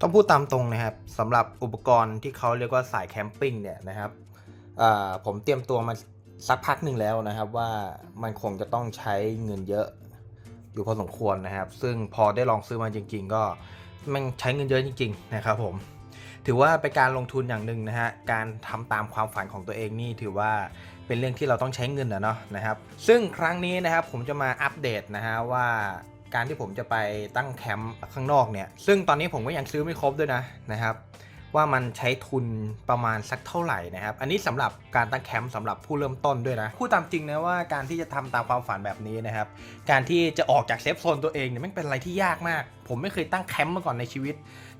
ต้องพูดตามตรงนะครับสำหรับอุปกรณ์ที่เขาเรียกว่าสายแคมปิ้งเนี่ยนะครับผมเตรียมตัวมาสักพักหนึ่งแล้วนะครับว่ามันคงจะต้องใช้เงินเยอะอยู่พอสมควรนะครับ ซึ่งพอได้ลองซื้อมาจริง ๆ ก็มันใช้เงินเยอะจริง ๆ นะครับผมถือว่าเป็นการลงทุนอย่างหนึ่งนะฮะ การทำตามความฝันของตัวเองนี่ถือว่าเป็นเรื่องที่เราต้องใช้เงินนะเนาะนะครับ ซึ่งครั้งนี้นะครับผมจะมาอัปเดตนะฮะว่า การที่ผมจะไปตั้งแคมป์ข้างนอกเนี่ย ซึ่งตอนนี้ผมก็ยังซื้อไม่ครบด้วยนะนะครับ ว่ามันใช้ทุนประมาณสักเท่าไหร่นะครับ อันนี้สำหรับการตั้งแคมป์สำหรับผู้เริ่มต้นด้วยนะพูดตามจริงนะว่าการที่จะทำตามความฝันแบบนี้นะครับ การที่จะออกจากเซฟโซนตัวเองเนี่ยมันเป็นอะไรที่ยากมาก ผมไม่เคยตั้งแคมป์มาก่อนในชีวิต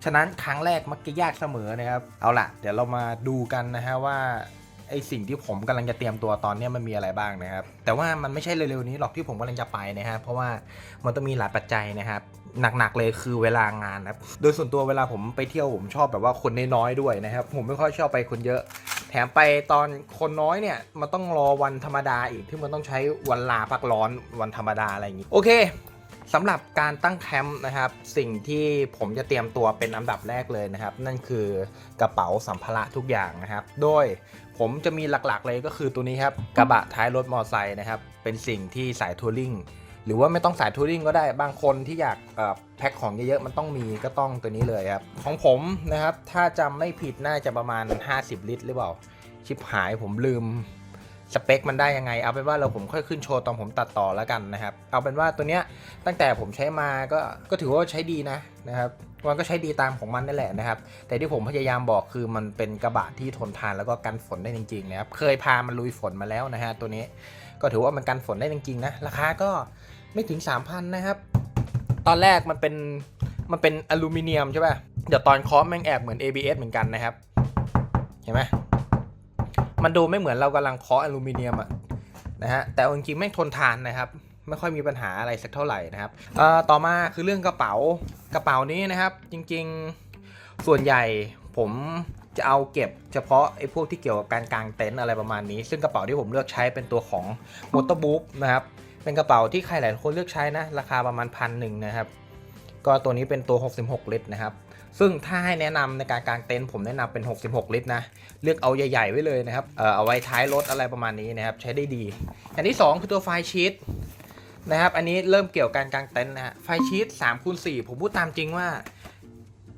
ฉะนั้นครั้งแรกมักจะยากเสมอนะครับ เอาล่ะ เดี๋ยวเรามาดูกันนะฮะว่า ไอสิ่งที่ผมกำลังจะเตรียมตัวตอนนี้มันมีอะไรบ้างนะครับ แต่ว่ามันไม่ใช่เร็วๆนี้หรอกที่ผมกำลังจะไปนะฮะเพราะว่ามันต้องมีหลายปัจจัยนะครับหนักๆเลยคือเวลางานครับ โดยส่วนตัวเวลาผมไปเที่ยวผมชอบแบบว่าคนน้อยๆด้วยนะครับ ผมไม่ค่อยชอบไปคนเยอะ แถมไปตอนคนน้อยเนี่ยมันต้องรอวันธรรมดาอีกที่มันต้องใช้วันลาพักร้อนวันธรรมดาอะไรอย่างนี้โอเค สำหลับการตั้งแคมป์นะครับ สิ่งที่ผมจะเตรียมตัวเป็นอันดับแรกเลยนะครับ นั่นคือกระเป๋าสัมภาระทุกอย่างนะครับ โดยผมจะมีหลักๆเลยก็คือตัวนี้ครับกระบะท้ายรถมอเตอร์ไซค์นะครับ เป็นสิ่งที่สายทัวริงหรือว่าไม่ต้องสายทัวริงก็ได้บางคนที่อยากแพ็คของเยอะๆมันต้องมีก็ต้องตัวนี้เลยครับ ของผมนะครับ ถ้าจำไม่ผิดน่าจะประมาณ 50 ลิตรหรือเปล่าชิปหายผมลืม สเปคมันได้ยังไง เอาเป็นว่าเราผมค่อยขึ้นโชว์ตอนผมตัดต่อแล้วกันนะครับ เอาเป็นว่าตัวเนี้ยตั้งแต่ผมใช้มาก็ก็ถือว่าใช้ดีนะนะครับมันก็ใช้ดีตามของมันนั่นแหละนะครับ แต่ที่ผมพยายามบอกคือมันเป็นกระบะที่ทนทานแล้วก็กันฝนได้จริงๆนะครับ เคยพามันลุยฝนมาแล้วนะฮะตัวนี้ ก็ถือว่ามันกันฝนได้จริงๆนะ ราคาก็ไม่ถึง 3,000 นะครับ ตอนแรกมันเป็นมันเป็นอลูมิเนียมใช่ป่ะ เดี๋ยวตอนเคาะแม่งแอบเหมือน ABS เหมือนกันนะครับ เห็นไหม มันดูไม่เหมือนเรากำลังเคาะอลูมิเนียมอะนะฮะแต่จริงๆแม่ทนทานนะครับ ไม่ค่อยมีปัญหาอะไรสักเท่าไหร่นะครับต่อมาคือเรื่องกระเป๋ากระเป๋านี้นะครับ จริงๆส่วนใหญ่ผมจะเอาเก็บเฉพาะไอ้พวกที่เกี่ยวกับการกางเต็นท์อะไรประมาณนี้ ซึ่งกระเป๋าที่ผมเลือกใช้เป็นตัวของ m o t o r b o o k นะครับ เป็นกระเป๋าที่ใครหลายคนเลือกใช้นะ ราคาประมาณพันหนึ่งนะครับ ก็ตัวนี้เป็นตัว 66 ลิตรนะครับ ซึ่งถ้าให้แนะนำในการกางเต็นท์ผมแนะนำเป็น 66 ลิตรนะ เลือกเอาใหญ่ ๆ ไว้เลยนะครับ เออเอาไว้ท้ายรถอะไรประมาณนี้นะครับ ใช้ได้ดีอันที่ 2 คือตัวไฟชีตนะครับ อันนี้เริ่มเกี่ยวกับการกางเต็นท์นะฮะ ไฟชีต3คูณ4ผมพูดตามจริงว่า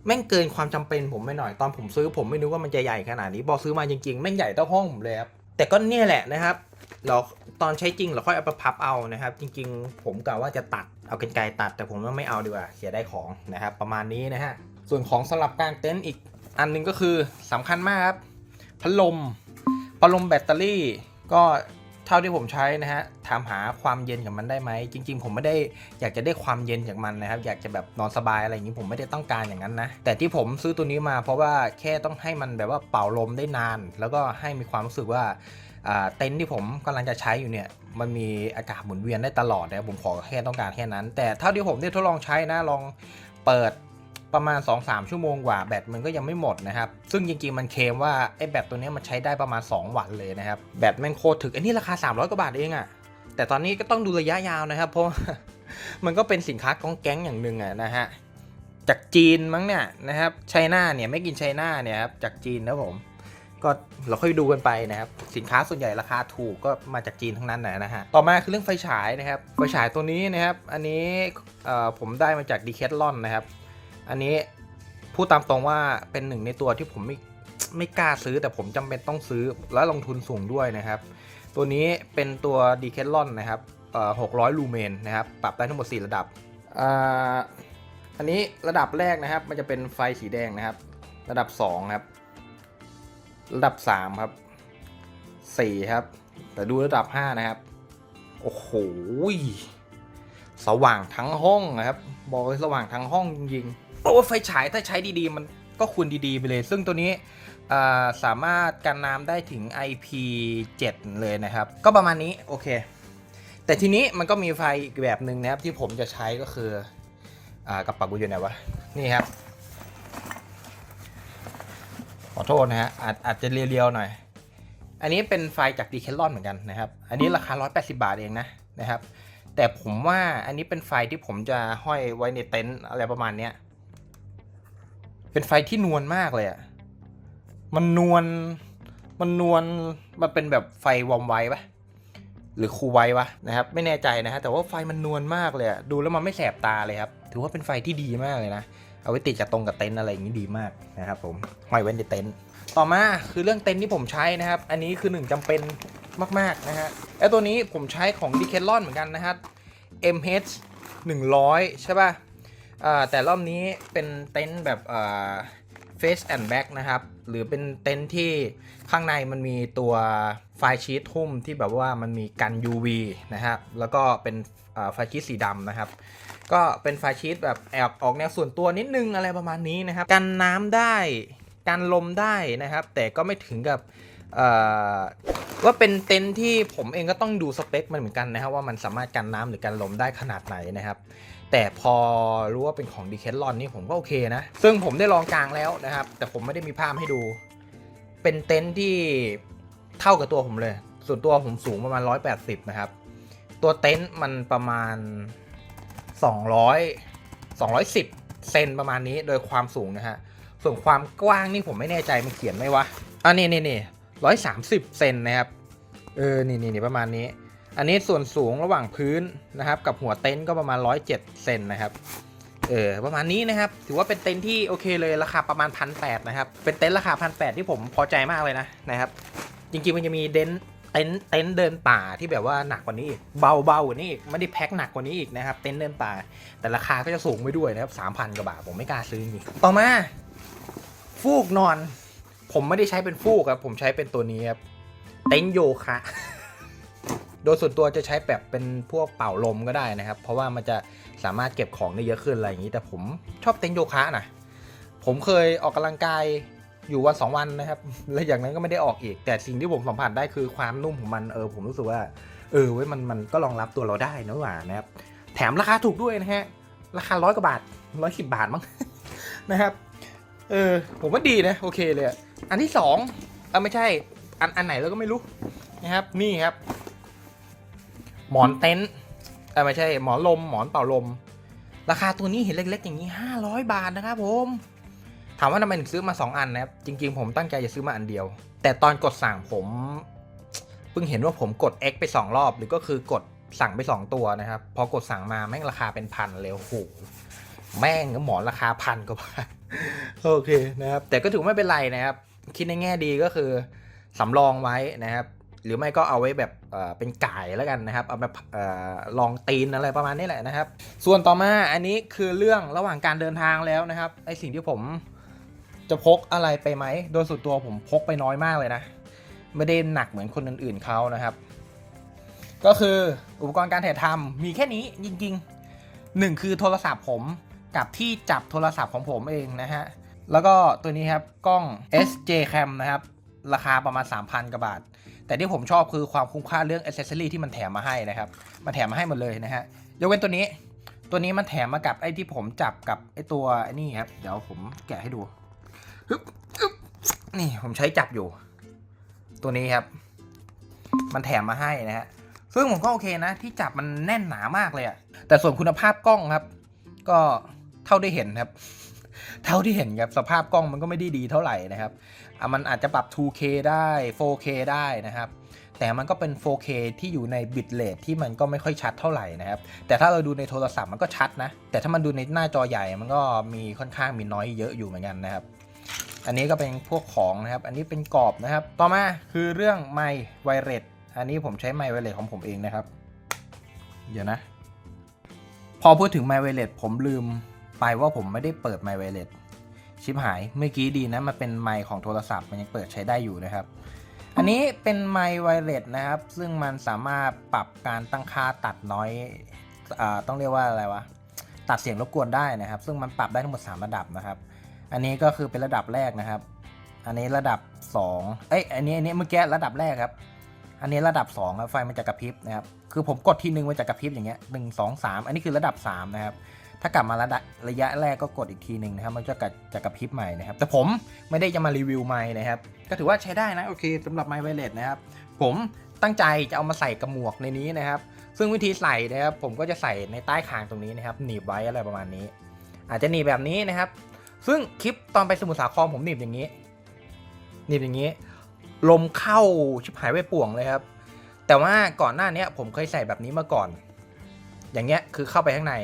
แม่งเกินความจำเป็นผมไปหน่อย ตอนผมซื้อผมไม่นึกว่ามันจะใหญ่ขนาดนี้พอกซื้อมาจริงๆ แม่งใหญ่เท่าห้องผมเลยครับ แต่ก็เนี่ยแหละนะครับ เราตอนใช้จริงเราค่อยเอาไปพับเอานะครับ จริง ๆ ผมกะว่าจะตัด เอากันไกรตัด แต่ผมว่าไม่เอาดีกว่า เสียได้ของนะครับ ประมาณนี้นะฮะ ส่วนของสำหรับการเต็นท์อีกอันหนึงก็คือสำคัญมากครับพัดลมพัดลมแบตเตอรี่ก็เท่าที่ผมใช้นะฮะถามหาความเย็นกับมันได้ไหม จริง ๆ ผมไม่ได้อยากจะได้ความเย็นจากมันนะครับ อยากจะแบบนอนสบายอะไรอย่างนี้ผมไม่ได้ต้องการอย่างนั้นนะ แต่ที่ผมซื้อตัวนี้มาเพราะว่าแค่ต้องให้มันแบบว่าเป่าลมได้นาน แล้วก็ให้มีความรู้สึกว่าเต็นท์ที่ผมกำลังจะใช้อยู่เนี่ย มันมีอากาศหมุนเวียนได้ตลอดนะผมขอแค่ต้องการแค่นั้น แต่เท่าที่ผมได้ทดลองใช้นะลองเปิด ประมาณ 2-3 ชั่วโมงกว่าแบตมันก็ยังไม่หมดนะครับ ซึ่งจริงๆมันเคมว่าไอ้แบตตัวนี้มันใช้ได้ประมาณ 2 วันเลยนะครับ แบตแม่งโคตรถึกอันนี้ราคา 300 กว่าบาทเองอะแต่ตอนนี้ก็ต้องดูระยะยาวนะครับเพราะมันก็เป็นสินค้ากองแก๊งอย่างหนึ่งอะนะฮะจากจีนมั้งเนี่ยนะครับไชน่าเนี่ยไม่กินไชน่าเนี่ยครับจากจีนนะผมก็เราค่อยดูกันไปนะครับสินค้าส่วนใหญ่ราคาถูกก็มาจากจีนทั้งนั้นนะนะฮะต่อมาคือเรื่องไฟฉายนะครับไฟฉายตัวนี้นะครับอันนี้ผมได้มาจากดีแคทลอนนะครับ อันนี้พูดตามตรงว่าเป็นหนึ่งในตัวที่ผมไม่ไม่กล้าซื้อแต่ผมจำเป็นต้องซื้อแล้วลงทุนสูงด้วยนะครับ ตัวนี้เป็นตัวดีแคทลอนนะครับเอ่อ600ลูเมนนะครับ ปรับได้ทั้งหมด 4 ระดับอ่าอันนี้ระดับแรกนะครับ มันจะเป็นไฟสีแดงนะครับ ระดับ2ครับ ระดับ3ครับ4ครับ แต่ดูระดับ 5 นะครับ โอ้โห สว่างทั้งห้องนะครับ บอกเลยสว่างทั้งห้องจริงๆ โอ้ไฟฉายถ้าใช้ดีๆ มันก็ควรดีๆ ไปเลย ซึ่งตัวนี้สามารถกันน้ำได้ถึง IP7 เลยนะครับ ก็ประมาณนี้โอเค แต่ทีนี้มันก็มีไฟอีกแบบหนึ่งนะครับที่ผมจะใช้ก็คืออกระเป๋ากูอยู่ไหนวะ นี่ครับ ขอโทษนะฮะอาจอาจจะเรียวๆหน่อย อันนี้เป็นไฟจากดีแคลอนเหมือนกันนะครับ อันนี้ราคา 180 บาทเองนะนะครับ แต่ผมว่าอันนี้เป็นไฟที่ผมจะห้อยไว้ในเต็นท์อะไรประมาณเนี้ย เป็นไฟที่นวลมากเลยอะมันนวล มันนวล มันเป็นแบบไฟวอมไวปะหรือคูไวปะนะครับ ไม่แน่ใจนะฮะ แต่ว่าไฟมันนวลมากเลยดูแล้วมันไม่แสบตาเลยครับ ถือว่าเป็นไฟที่ดีมากเลยนะ เอาไว้ติดกับตรงกับเต็นท์อะไรอย่างนี้ดีมากนะครับผมห้อยไว้ในเต็นท์ ต่อมาคือเรื่องเต็นท์ที่ผมใช้นะครับ อันนี้คือหนึ่งจำเป็นมากๆนะฮะ ไอตัวนี้ผมใช้ของ d e c a t h l o n เหมือนกันนะครับ MH 100 ใช่ป่ะ แต่รอบนี้เป็นเต็นท์แบบอ่า face and back นะครับ หรือเป็นเต็นท์ที่ข้างในมันมีตัวไฟชีตหุ้มที่แบบว่ามันมีกัน UV นะครับ แล้วก็เป็นไฟชีตสีดำนะครับ ก็เป็นไฟชีตแบบแอบออกแนวส่วนตัวนิดนึงอะไรประมาณนี้นะครับ กันน้ำได้ กันลมได้นะครับ แต่ก็ไม่ถึงกับว่าเป็นเต็นท์ที่ผมเองก็ต้องดูสเปคมันเหมือนกันนะครับว่ามันสามารถกันน้ำหรือกันลมได้ขนาดไหนนะครับ แต่พอรู้ว่าเป็นของดีเคทลอนนี่ผมก็โอเคนะ ซึ่งผมได้ลองกลางแล้วนะครับ แต่ผมไม่ได้มีภาพให้ดู เป็นเต็นท์ที่เท่ากับตัวผมเลย ส่วนตัวผมสูงประมาณ 180 นะครับ ตัวเต็นท์มันประมาณ 200 210 เซนประมาณนี้โดยความสูงนะฮะ ส่วนความกว้างนี่ผมไม่แน่ใจมันเขียนไหมวะอันนี้นี่นี่ร้อยสามสิบเซนนะครับ เออ นี่นี่นี่ประมาณนี้ อันนี้ส่วนสูงระหว่างพื้นนะครับ กับหัวเต็นท์ก็ประมาณ 107เซนนะครับเออประมาณนี้นะครับ ถือว่าเป็นเต็นท์ที่โอเคเลยราคาประมาณพันแนะครับ เป็นเต็นท์ราคาพันแที่ผมพอใจมากเลยนะนะครับจริงๆมันจะมีเดนเต็นท์เต็นท์เดินป่าที่แบบว่าหนักกว่านี้อีกเบาเบากว่านี้อีกไม่ได้แพ็คหนักกว่านี้อีกนะครับเต็นท์เดินป่า แต่ราคาก็จะสูงไปด้วยนะครับสามพันกว่าบาทผมไม่กล้าซื้อจริงต่อมา ฟูกนอน ผมไม่ได้ใช้เป็นฟูกครับผมใช้เป็นตัวนี้ครับเต็นท์โยคะ ดยส่วนตัวจะใช้แบบเป็นพวกเป่าลมก็ได้นะครับ เพราะว่ามันจะสามารถเก็บของได้เยอะขึ้นอะไรอย่างนี้ แต่ผมชอบเต็นท์โยคะนะผมเคยออกกำลังกายอยู่วันสองวันนะครับ แล้วอย่างนั้นก็ไม่ได้ออกอีก แต่สิ่งที่ผมสัมผัสได้คือความนุ่มของมันเออผมรู้สึกว่าเออเว้ยมันมันก็รองรับตัวเราได้นะหว่านะครับ แถมราคาถูกด้วยนะฮะราคาร้อยกว่าบาทร้อยสิบบาทมั้งนะครับเออผมว่าดีนะโอเคเลยอันที่สองเออไม่ใช่อันอันไหนเราก็ไม่รู้นะครับนี่ครับ หมอนเต็นท์เออไม่ใช่หมอนลมหมอนเป่าลม ราคาตัวนี้เห็นเล็ก ๆ อย่างนี้ 500 บาทนะครับผมถามว่าทำไมถึงซื้อมา 2 อันนะครับ จริง ๆ ผมตั้งใจจะซื้อมาอันเดียว แต่ตอนกดสั่งผมเพิ่งเห็นว่าผมกด X ไป 2 รอบ หรือก็คือกดสั่งไป 2 ตัวนะครับ พอกดสั่งมาแม่งราคาเป็นพันเลยโอ้โหแม่งหมอนราคาพันกว่าบาทโอเคนะครับ แต่ก็ถือไม่เป็นไรนะครับ คิดในแง่ดีก็คือสำรองไว้นะครับ หรือไม่ก็เอาไว้แบบเป็นไก่แล้วกันนะครับ เอาแบบออลองตีนอะไรประมาณนี้แหละนะครับ ส่วนต่อมาอันนี้คือเรื่องระหว่างการเดินทางแล้วนะครับไอสิ่งที่ผมจะพกอะไรไปไหม โดยส่วนตัวผมพกไปน้อยมากเลยนะ ไม่ได้หนักเหมือนคนอื่นๆเขานะครับ ก็คืออุปกรณ์การถ่ายทำมีแค่นี้จริงๆหนึ่งคือโทรศัพท์ผมกับที่จับโทรศัพท์ของผมเองนะฮะ แล้วก็ตัวนี้ครับกล้อง SJ Cam นะครับ ราคาประมาณ 3,000กว่าบาท แต่ที่ผมชอบคือความคุ้มค่าเรื่องอ c เซ s ซอรี่ที่มันแถมมาให้นะครับมันแถมมาให้หมดเลยนะฮะยกเว้นตัวนี้ ตัวนี้มันแถมมากับไอ้ที่ผมจับกับไอ้ตัวไอ้นี่ครับเดี๋ยวผมแกะให้ดูนี่ผมใช้จับอยู่ ตัวนี้ครับ มันแถมมาให้นะฮะซึ่งผมก็โอเคนะ ที่จับมันแน่นหนามากเลยอะแต่ส่วนคุณภาพกล้องครับ ก็เท่าที่เห็นครับ เท่าที่เห็นครับสภาพกล้องมันก็ไม่ได้ดีเท่าไหร่นะครับ มันอาจจะปรับ 2K ได้ 4K ได้นะครับ แต่มันก็เป็น 4K ที่อยู่ในบิตเรทที่มันก็ไม่ค่อยชัดเท่าไหร่นะครับ แต่ถ้าเราดูในโทรศัพท์มันก็ชัดนะ แต่ถ้ามันดูในหน้าจอใหญ่มันก็มีค่อนข้างมีน้อยเยอะอยู่เหมือนกันนะครับ อันนี้ก็เป็นพวกของนะครับ อันนี้เป็นกรอบนะครับ ต่อมาคือเรื่องไมค์ไวเรสอันนี้ผมใช้ไมค์ไวเรสของผมเองนะครับ เดี๋ยวนะ พอพูดถึงไมค์ไวเลสผมลืมไปว่าผมไม่ได้เปิดไมค์ไวเลส ชิปหายเมื่อกี้ดีนะมันเป็นไมค์ของโทรศัพท์มันยังเปิดใช้ได้อยู่นะครับ อันนี้เป็นไมค์ไวเลสนะครับ ซึ่งมันสามารถปรับการตั้งค่าตัดน้อยอต้องเรียกว่าอะไรวะตัดเสียงรบกวนได้นะครับ ซึ่งมันปรับได้ทั้งหมด 3 ระดับนะครับ อันนี้ก็คือเป็นระดับแรกนะครับ อันนี้ระดับ 2 เอ้ยอันนี้อันนี้เมื่อกี้ระดับแรกครับ อันนี้ระดับ2ครับไฟมันจะกระพริบนะครับคือผมกดทีนึงมันจะกระพริบอย่างเงี้ยหนึ่งสองสามอันนี้คือระดับ3นะครับ ถ้ากลับมาระดับระยะแรกก็กดอีกทีหนึ่งนะครับ มันจะกระจะกระพริบใหม่นะครับ แต่ผมไม่ได้จะมารีวิวไม้นะครับ ก็ถือว่าใช้ได้นะ โอเคสำหรับไมค์ไวเลสนะครับ ผมตั้งใจจะเอามาใส่กระหมวกในนี้นะครับ ซึ่งวิธีใส่นะครับ ผมก็จะใส่ในใต้คางตรงนี้นะครับ หนีบไว้อะไรประมาณนี้ อาจจะหนีบแบบนี้นะครับ ซึ่งคลิปตอนไปสมุทรสาครผมหนีบอย่างนี้ หนีบอย่างนี้ ลมเข้าชิบหายไปป่วงเลยครับ แต่ว่าก่อนหน้านี้ผมเคยใส่แบบนี้มาก่อน อย่างเงี้ยคือเข้าไปข้างใน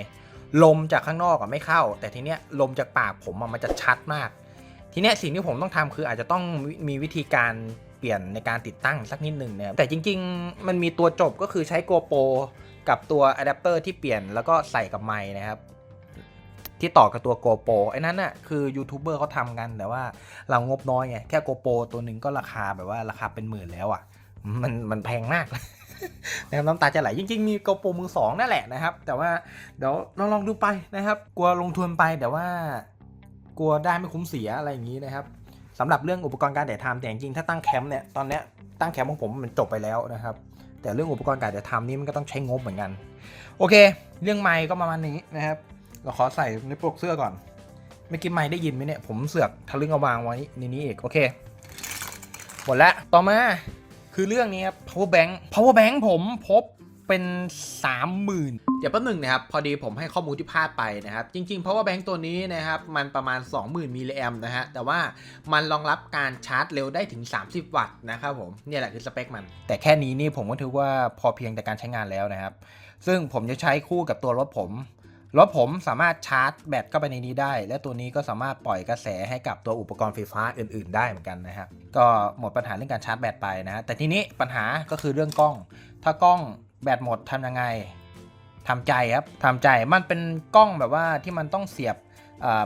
ลมจากข้างนอกอะไม่เข้า แต่ทีเนี้ยลมจากปากผมมันจะชัดมาก ทีเนี้ยสิ่งที่ผมต้องทำคืออาจจะต้องมีวิธีการเปลี่ยนในการติดตั้งสักนิดหนึ่งเนี่ยแต่จริง ๆ มันมีตัวจบก็คือใช้ GoPro กับตัวอะแดปเตอร์ที่เปลี่ยนแล้วก็ใส่กับไมค์นะครับ ที่ต่อกับตัว GoPro ไอ้นั้นน่ะคือยูทูบเบอร์เขาทำกันแต่ว่าเรางบน้อยไงแค่ GoPro ตัวหนึ่งก็ราคาแบบว่าราคาเป็นหมื่นแล้วอะมันมันแพงมาก นะครับน้ำตาจะไหลจริงๆ มี GoPro มือสองนั่นแหละนะครับ แต่ว่าเดี๋ยวเราลองดูไปนะครับ กลัวลงทุนไปแต่ว่า กลัวได้ไม่คุ้มเสียอะไรอย่างนี้นะครับสำหรับเรื่องอุปกรณ์การถ่ายทำแต่จริงๆถ้าตั้งแคมป์เนี่ยตอนเนี้ยตั้งแคมป์ของผมมันจบไปแล้วนะครับ แต่เรื่องอุปกรณ์การถ่ายทำนี่มันก็ต้องใช้งบเหมือนกัน โอเค เรื่องไมค์ก็ประมาณนี้นะครับ เราขอใส่ในปลกเสื้อก่อนไม่อกินไมค์ได้ยินไหมเนี่ยผมเสือกทะลึ่งเอาวางไว้ในนี้อีกโอเคหมดล้วต่อมา คือเรื่องนี้ครับ power bank power bank ผมพบเป็น 30,000 เดี๋ยวแป๊บหนึงนะครับ พอดีผมให้ข้อมูลที่พลาดไปนะครับ จริงๆ power bank ตัวนี้นะครับ มันประมาณ 20,000มิลลิแอมนะฮะ แต่ว่ามันรองรับการชาร์จเร็วได้ถึง 30 วัตต์นะครับผม เนี่ยแหละคือสเปคมัน แต่แค่นี้นี่ผมก็ถือว่าพอเพียงแต่การใช้งานแล้วนะครับ ซึ่งผมจะใช้คู่กับตัวรถผม รถผมสามารถชาร์จแบตเข้าไปในนี้ได้ และตัวนี้ก็สามารถปล่อยกระแสให้กับตัวอุปกรณ์ไฟฟ้าอื่น ๆ ได้เหมือนกันนะครับก็หมดปัญหาเรื่องการชาร์จแบตไปนะแต่ทีนี้ปัญหาก็คือเรื่องกล้อง ถ้ากล้องแบตหมดทำยังไงทำใจครับทำใจมันเป็นกล้องแบบว่าที่มันต้องเสียบ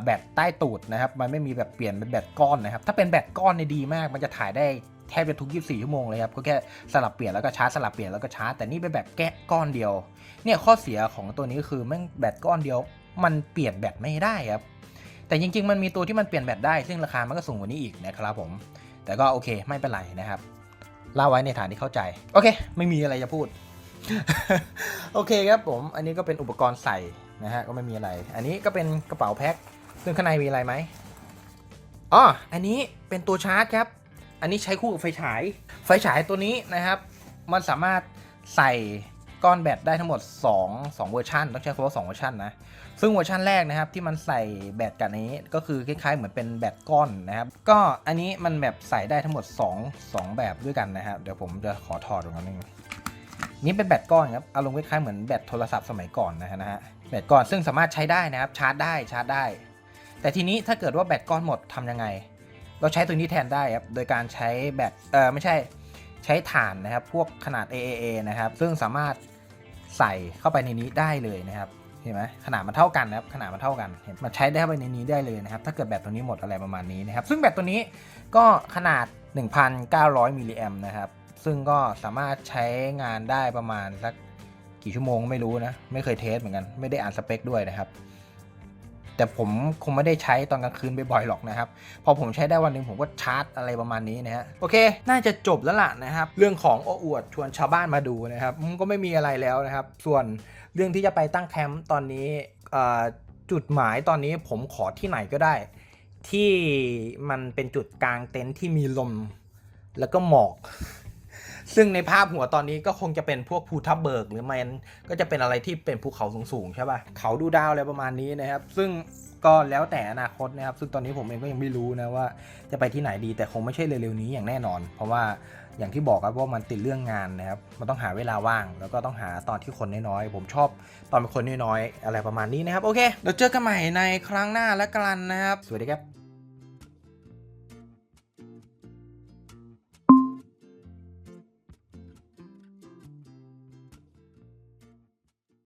แบตใต้ตูดนะครับ มันไม่มีแบบเปลี่ยนเป็นแบตก้อนนะครับ ถ้าเป็นแบตก้อนเนี่ยดีมาก มันจะถ่ายได้แทบจะทุก 24 ชั่วโมงเลยครับ ก็แค่สลับเปลี่ยนแล้วก็ชาร์จสลับเปลี่ยนแล้วก็ชาร์จ แต่นี่เป็นแบบแกะก้อนเดียว เนี่ยข้อเสียของตัวนี้คือแม่งแบตก้อนเดียว มันเปลี่ยนแบตไม่ได้ครับ แต่จริง ๆ มันมีตัวที่มันเปลี่ยนแบตได้ ซึ่งราคามันก็สูงกว่านี้อีกนะครับผม แต่ก็โอเคไม่เป็นไรนะครับเล่าไว้ในฐานที่เข้าใจ โอเค ไม่มีอะไรจะพูด โอเคครับผม อันนี้ก็เป็นอุปกรณ์ใส่นะฮะ ก็ไม่มีอะไร อันนี้ก็เป็นกระเป๋าแพ็ค ซึ่งข้างในมีอะไรไหมอ๋อ อันนี้เป็นตัวชาร์จครับ อันนี้ใช้คู่กับไฟฉาย ไฟฉายตัวนี้นะครับ มันสามารถใส่ ก้อนแบตได้ทั้งหมด 2 2 เวอร์ชันต้องใช้คำว่า2เวอร์ชันนะ ซึ่งเวอร์ชันแรกนะครับที่มันใส่แบตกับนี้ก็คือคล้ายๆเหมือนเป็นแบตก้อนนะครับ ก็อันนี้มันแบบใส่ได้ทั้งหมด 2 2 แบบด้วยกันนะครับ เดี๋ยวผมจะขอถอดตรงนั้นนึงนี่เป็นแบตก้อนครับอารมณ์คล้ายๆเหมือนแบตโทรศัพท์สมัยก่อนนะฮะแบตก้อนซึ่งสามารถใช้ได้นะครับชาร์จได้ชาร์จได้ แต่ทีนี้ถ้าเกิดว่าแบตก้อนหมดทำยังไง เราใช้ตัวนี้แทนได้ครับโดยการใช้แบตเออไม่ใช่ ช้ถ่านนะครับ พวกขนาด AAA นะครับ ซึ่งสามารถใส่เข้าไปในนี้ได้เลยนะครับเห็นไหมขนาดมันเท่ากันนะครับขนาดมันเท่ากันเห็นมันใช้ได้เข้าไปในนี้ได้เลยนะครับ ถ้าเกิดแบตตัวนี้หมดอะไรประมาณนี้นะครับ ซึ่งแบตตัวนี้ก็ขนาด 1,900มิลลิแอมนะครับ ซึ่งก็สามารถใช้งานได้ประมาณสักกี่ชั่วโมงไม่รู้นะ ไม่เคยเทสเหมือนกัน ไม่ได้อ่านสเปคด้วยนะครับ แต่ผมคงไม่ได้ใช้ตอนกลางคืนบ่อยๆหรอกนะครับ พอผมใช้ได้วันหนึ่งผมก็ชาร์จอะไรประมาณนี้นะฮะโอเค น่าจะจบแล้วล่ะนะครับ เรื่องของโอ้อวดชวนชาวบ้านมาดูนะครับก็ไม่มีอะไรแล้วนะครับ ส่วนเรื่องที่จะไปตั้งแคมป์ตอนนี้จุดหมายตอนนี้ผมขอที่ไหนก็ได้ ที่มันเป็นจุดกลางเต็นท์ที่มีลมแล้วก็หมอก ซึ่งในภาพหัวตอนนี้ก็คงจะเป็นพวกภูทับเบิกหรือมันก็จะเป็นอะไรที่เป็นภูเขาสูงๆใช่ป่ะเขาดูดาวอะไรประมาณนี้นะครับ ซึ่งก็แล้วแต่อนาคตนะครับ ซึ่งตอนนี้ผมเองก็ยังไม่รู้นะว่าจะไปที่ไหนดีแต่คงไม่ใช่เร็วๆนี้อย่างแน่นอน เพราะว่าอย่างที่บอกครับว่ามันติดเรื่องงานนะครับมันต้องหาเวลาว่าง แล้วก็ต้องหาตอนที่คนน้อยๆผมชอบตอนเป็นคนน้อยๆอะไรประมาณนี้นะครับโอเคเดี๋ยวเจอกันใหม่ในครั้งหน้าแล้วกันนะครับ สวัสดีครับ